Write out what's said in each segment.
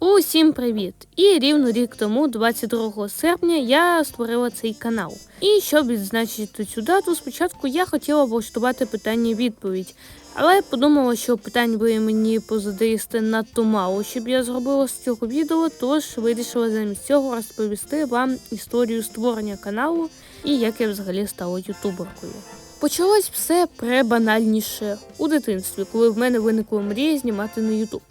Усім привіт! І рівно рік тому, 22 серпня, я створила цей канал. І щоб відзначити цю дату, спочатку я хотіла влаштувати питання-відповідь, але подумала, що питань ви мені позадаєте надто мало, щоб я зробила з цього відео, тож вирішила замість цього розповісти вам історію створення каналу і як я взагалі стала ютуберкою. Почалось все пребанальніше у дитинстві, коли в мене виникла мрія знімати на Ютуб.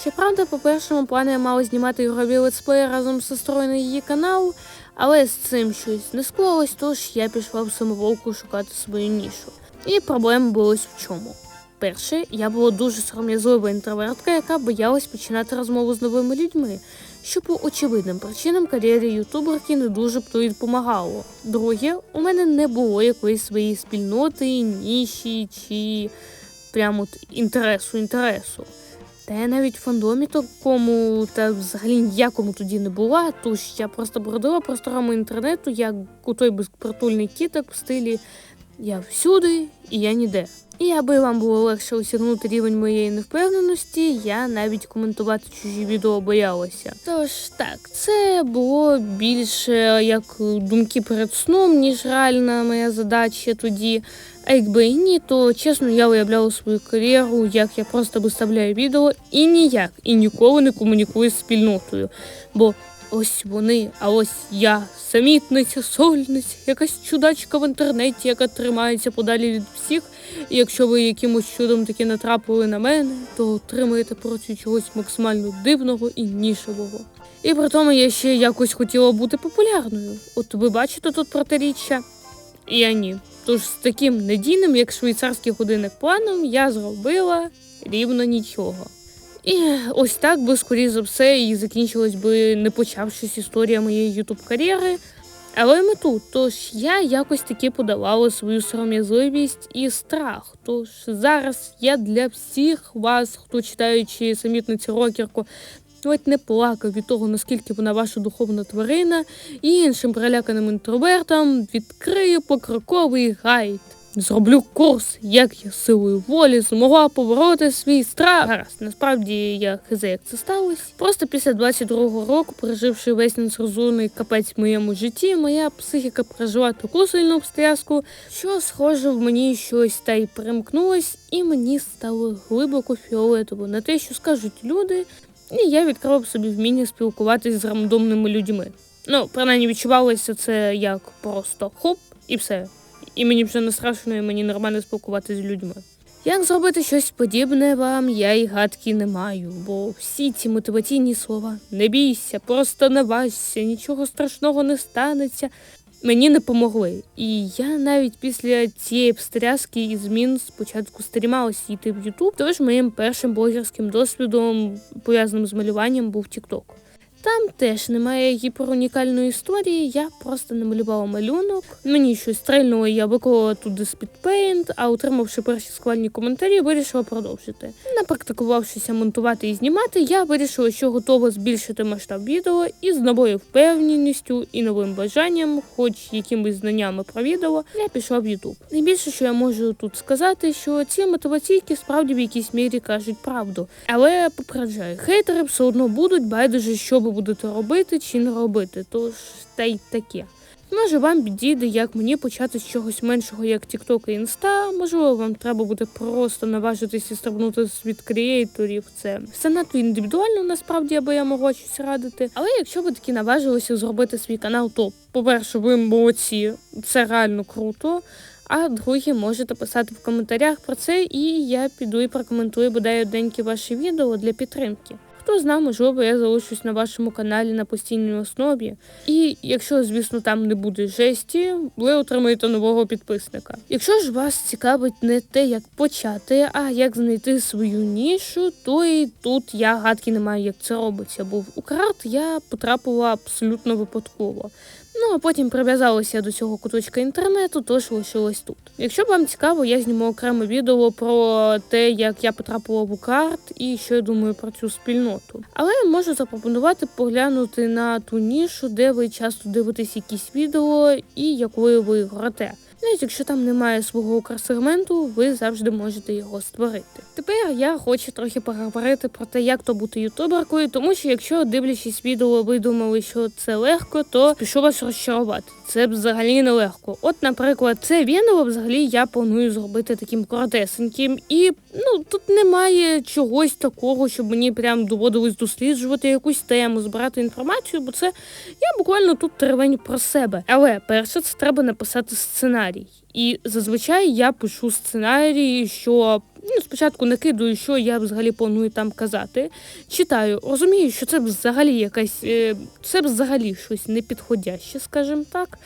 Щоправда, по першому плану я мала знімати ігрові летсплеї разом з сестрою на її канал, але з цим щось не склалось, тож я пішла в самоволку шукати свою нішу. І проблема була в чому. Перше, я була дуже сором'язлива інтровертка, яка боялась починати розмову з новими людьми, що по очевидним причинам кар'єрі ютуберки не дуже б то й допомагало. Друге, у мене не було якоїсь своєї спільноти, ніші чи прямо інтересу інтересу. Та я навіть в фандомі такому та взагалі ніякому тоді не була, тож я просто бродила просторами інтернету, як у той безпритульний кіток в стилі я всюди і я ніде. І аби вам було легше осягнути рівень моєї невпевненості, я навіть коментувати чужі відео боялася. Тож так, це було більше як думки перед сном, ніж реальна моя задача тоді. А якби і ні, то чесно я уявляла свою кар'єру, як я просто виставляю відео і ніяк, і ніколи не комунікую з спільнотою. Бо ось вони, а ось я, самітниця, сольниця, якась чудачка в інтернеті, яка тримається подалі від всіх. І якщо ви якимось чудом таки натрапили на мене, то отримаєте проти чогось максимально дивного і нішевого. І при тому я ще якось хотіла бути популярною. От ви бачите тут протиріччя? Я ні. Тож з таким надійним, як швейцарський годинник планом, я зробила рівно нічого. І ось так би, скоріше за все, і закінчилась би, не почавшись історія моєї ютуб кар'єри. Але ми тут, тож я якось таки подавала свою сором'язливість і страх. Тож зараз я для всіх вас, хто читаючи самітницю рокерку, ледь не плакав від того, наскільки вона ваша духовна тварина, і іншим переляканим інтровертам відкрию покроковий гайд. Зроблю курс, як я силою волі змогла побороти свій страх. Гаразд, насправді я хз, як це сталося. Просто після 22-го року, переживши весь несрозумний капець в моєму житті, моя психіка пережила таку сильну обстряску, що схоже в мені щось та й перемкнулось, і мені стало глибоко фіолетово на те, що скажуть люди, і я відкрила собі вміння спілкуватись з рандомними людьми. Ну, принаймні відчувалося це як просто хоп і все. І мені вже не страшно, і мені нормально спілкуватися з людьми. Як зробити щось подібне вам, я й гадки не маю, бо всі ці мотиваційні слова не бійся, просто не важся, нічого страшного не станеться. Мені не помогли. І я навіть після цієї обстряски і змін спочатку стрималася йти в Ютуб, тож моїм першим блогерським досвідом, пов'язаним з малюванням, був TikTok. Там теж немає гіперунікальної історії, я просто намалювала малюнок. Мені щось стрельнуло, я виклала туди спідпейнт, а отримавши перші схвальні коментарі, вирішила продовжити. Напрактикувавшися монтувати і знімати, я вирішила, що готова збільшити масштаб відео і з новою впевненістю і новим бажанням, хоч якимись знаннями про відео, я пішла в Ютуб. Найбільше, що я можу тут сказати, що ці мотиваційки справді в якійсь мірі кажуть правду, але попереджаю, хейтери все одно будуть байдуже, що будете робити чи не робити, тож та й таке. Може, вам підійде, як мені почати з чогось меншого, як TikTok і Insta, Можливо, вам треба буде просто наважитись і стрибнути від креаторів. Це все надто індивідуально, насправді, аби я могла щось радити. Але якщо ви таки наважилися зробити свій канал, то, по-перше, ви молодці, це реально круто. А друге, можете писати в коментарях про це, і я піду і прокоментую бодай одненькі ваші відео для підтримки. Хто знає, можливо, я залишусь на вашому каналі на постійній основі. І якщо, звісно, там не буде жесті, ви отримаєте нового підписника. Якщо ж вас цікавить не те, як почати, а як знайти свою нішу, то і тут я гадки не маю, як це робиться. Бо в Украрт я потрапила абсолютно випадково. Ну а потім прив'язалися до цього куточка інтернету, тож лишилась тут. Якщо вам цікаво, я зніму окреме відео про те, як я потрапила в Укарт і що я думаю про цю спільноту. Але можу запропонувати поглянути на ту нішу, де ви часто дивитесь якісь відео і якою ви грате. Навіть якщо там немає свого укрсегменту, ви завжди можете його створити. Тепер я хочу трохи поговорити про те, як то бути ютуберкою, тому що якщо дивлячись відео, ви думали, що це легко, то пішу вас розчарувати. Це взагалі не легко. От, наприклад, це відео взагалі я планую зробити таким коротесеньким, і ну тут немає чогось такого, щоб мені прям доводилось досліджувати якусь тему, збирати інформацію, бо це я буквально тут теревень про себе. Але перше, це треба написати сценарій. І зазвичай я пишу сценарій, що ну, спочатку накидую, що я взагалі планую там казати. Читаю, розумію, що це взагалі якась е, це взагалі щось непідходяще, скажімо так.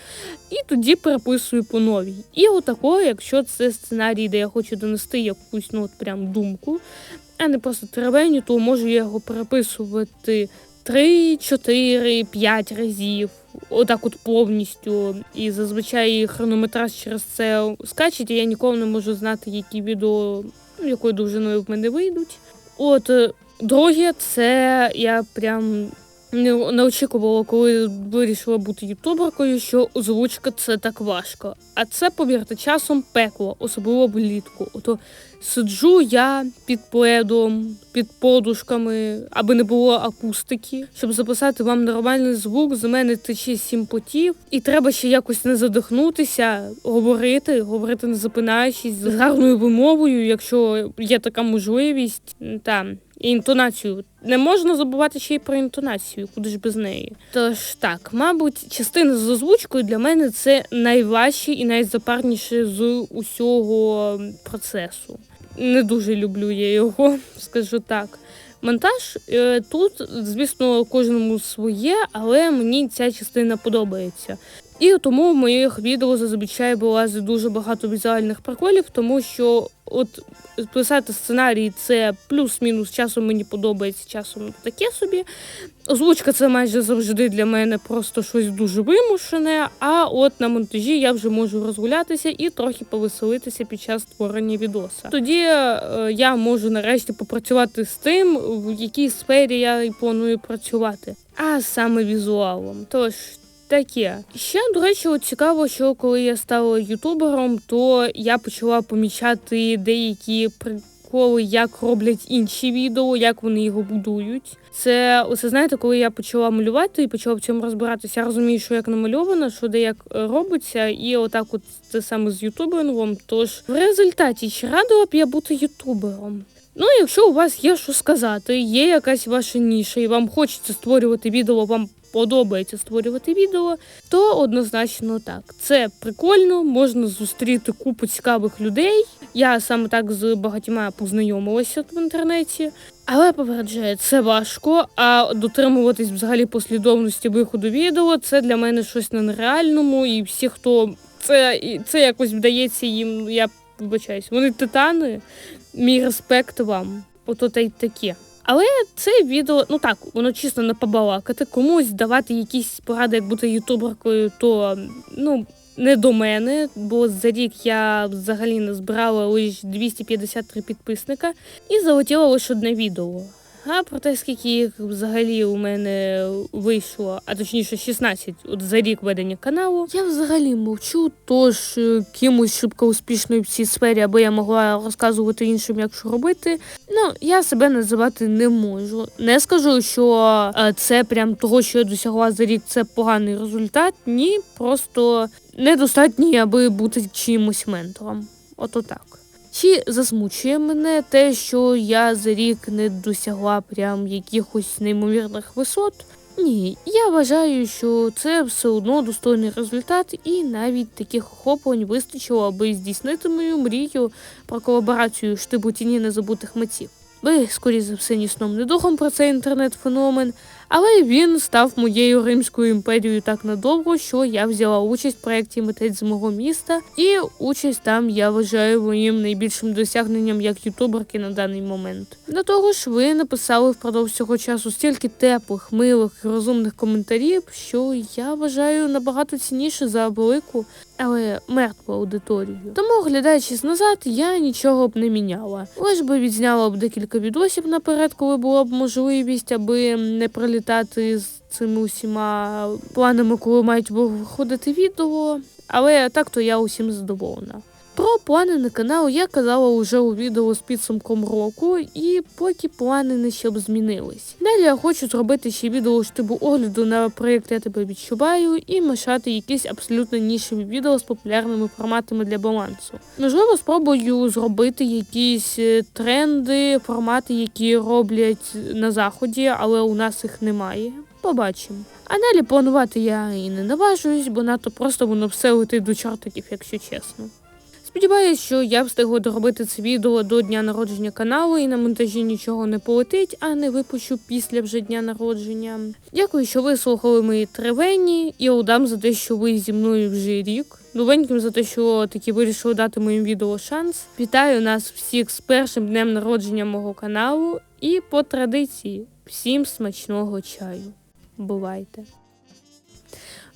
І тоді переписую по новій. І отако, якщо це сценарій, де я хочу донести якусь ну, от прям думку, а не просто теревеню, то можу я його переписувати. Три, чотири, п'ять разів, отак от повністю. І зазвичай хронометраж через це скачить, і я ніколи не можу знати, які відео ну, якою довжиною в мене вийдуть. От е, друге, це я прям не, очікувала, коли вирішила бути ютуберкою, що озвучка це так важко. А це, повірте, часом пекло, особливо влітку. Ото сиджу я під пледом, під подушками, аби не було акустики, щоб записати вам нормальний звук. З мене тече сім потів, і треба ще якось не задихнутися, говорити, говорити не запинаючись з гарною вимовою, якщо є така можливість. Та і інтонацію не можна забувати ще й про інтонацію, куди ж без неї. Тож так, мабуть, частина з озвучкою для мене це найважче і найзапарніше з усього процесу. Не дуже люблю я його, скажу так. Монтаж е, тут, звісно, кожному своє, але мені ця частина подобається. І тому в моїх відео зазвичай вилазить дуже багато візуальних приколів, тому що от писати сценарій це плюс-мінус часом мені подобається, часом таке собі. Озвучка це майже завжди для мене просто щось дуже вимушене. А от на монтажі я вже можу розгулятися і трохи повеселитися під час створення відоса. Тоді е, я можу нарешті попрацювати з тим, в якій сфері я планую працювати, а саме візуалом. Тож. Таке ще до речі, от цікаво, що коли я стала ютубером, то я почала помічати деякі приколи, як роблять інші відео, як вони його будують. Це оце знаєте, коли я почала малювати і почала в цьому розбиратися. Я розумію, що як намальовано, що де як е, робиться, і отак, от це саме з ютубером. Тож в результаті чи радила б я бути ютубером? Ну, якщо у вас є що сказати, є якась ваша ніша, і вам хочеться створювати відео, вам подобається створювати відео, то однозначно так. Це прикольно, можна зустріти купу цікавих людей. Я саме так з багатьма познайомилася в інтернеті. Але попереджаю, це важко. А дотримуватись взагалі послідовності виходу відео це для мене щось на нереальному. І всі, хто це це якось вдається їм, я вибачаюсь, вони титани. Мій респект вам. Ото та й таке. Але це відео, ну так, воно чисто не побалакати. Комусь давати якісь поради, як бути ютуберкою, то ну не до мене, бо за рік я взагалі не збирала лише 253 підписника і залетіло лише одне відео. А про те, скільки їх взагалі у мене вийшло, а точніше 16 от за рік ведення каналу, я взагалі мовчу, тож е, кимось шибко успішною в цій сфері, аби я могла розказувати іншим, як що робити. Ну, я себе називати не можу. Не скажу, що е, це прям того, що я досягла за рік, це поганий результат. Ні, просто недостатній, аби бути чимось ментором. Ото так. Чи засмучує мене те, що я за рік не досягла прям якихось неймовірних висот? Ні, я вважаю, що це все одно достойний результат, і навіть таких охоплень вистачило, аби здійснити мою мрію про колаборацію штибу тіні незабутих митців. Ви, скоріше за все, ні сном не духом про цей інтернет-феномен, але він став моєю римською імперією так надовго, що я взяла участь в проєкті Митець з мого міста, і участь там я вважаю моїм найбільшим досягненням як ютуберки на даний момент. До того ж, ви написали впродовж цього часу стільки теплих, милих і розумних коментарів, що я вважаю набагато цінніше за велику. Але мертву аудиторію. Тому, оглядаючись назад, я нічого б не міняла. Лиш би відзняла б декілька відосів наперед, коли була б можливість, аби не пролітати вилітати з цими усіма планами, коли мають виходити відео. Але так то я усім задоволена. Про плани на канал я казала уже у відео з підсумком року, і поки плани не щоб змінились. Далі я хочу зробити ще відео штибу огляду на проєкт Я тебе відчуваю і мішати якісь абсолютно нішеві відео з популярними форматами для балансу. Можливо, спробую зробити якісь е, тренди, формати, які роблять на заході, але у нас їх немає. Побачимо. А далі планувати я і не наважуюсь, бо надто просто воно все летить до чортиків, якщо чесно. Сподіваюсь, що я встигла доробити це відео до дня народження каналу і на монтажі нічого не полетить, а не випущу після вже дня народження. Дякую, що ви слухали мої тривені, і удам за те, що ви зі мною вже рік. Новеньким за те, що таки вирішили дати моїм відео шанс. Вітаю нас всіх з першим днем народження мого каналу. І по традиції всім смачного чаю. Бувайте!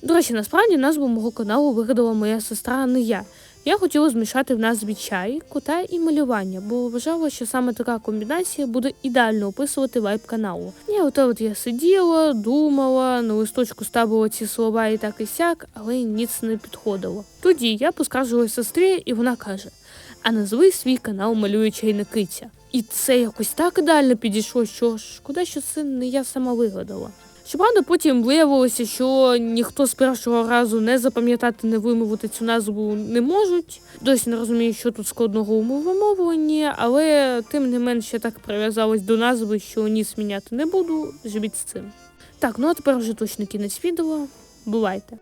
До речі, насправді назву мого каналу вигадала моя сестра, а не я. Я хотіла змішати в назві чай, кота і малювання, бо вважала, що саме така комбінація буде ідеально описувати вайб каналу. І от от я сиділа, думала, на листочку ставила ці слова і так і сяк, але ніц не підходило. Тоді я поскаржилась сестрі, і вона каже: А назви свій канал малює чайникиця. І це якось так ідеально підійшло, що шкода, що це не я сама вигадала. Щоправда, потім виявилося, що ніхто з першого разу не запам'ятати, не вимовити цю назву не можуть. Досі не розумію, що тут складного у вимовленні, але тим не менше так прив'язалась до назви, що ніс міняти не буду. Живіть з цим. Так, ну а тепер вже точно кінець відео. Бувайте!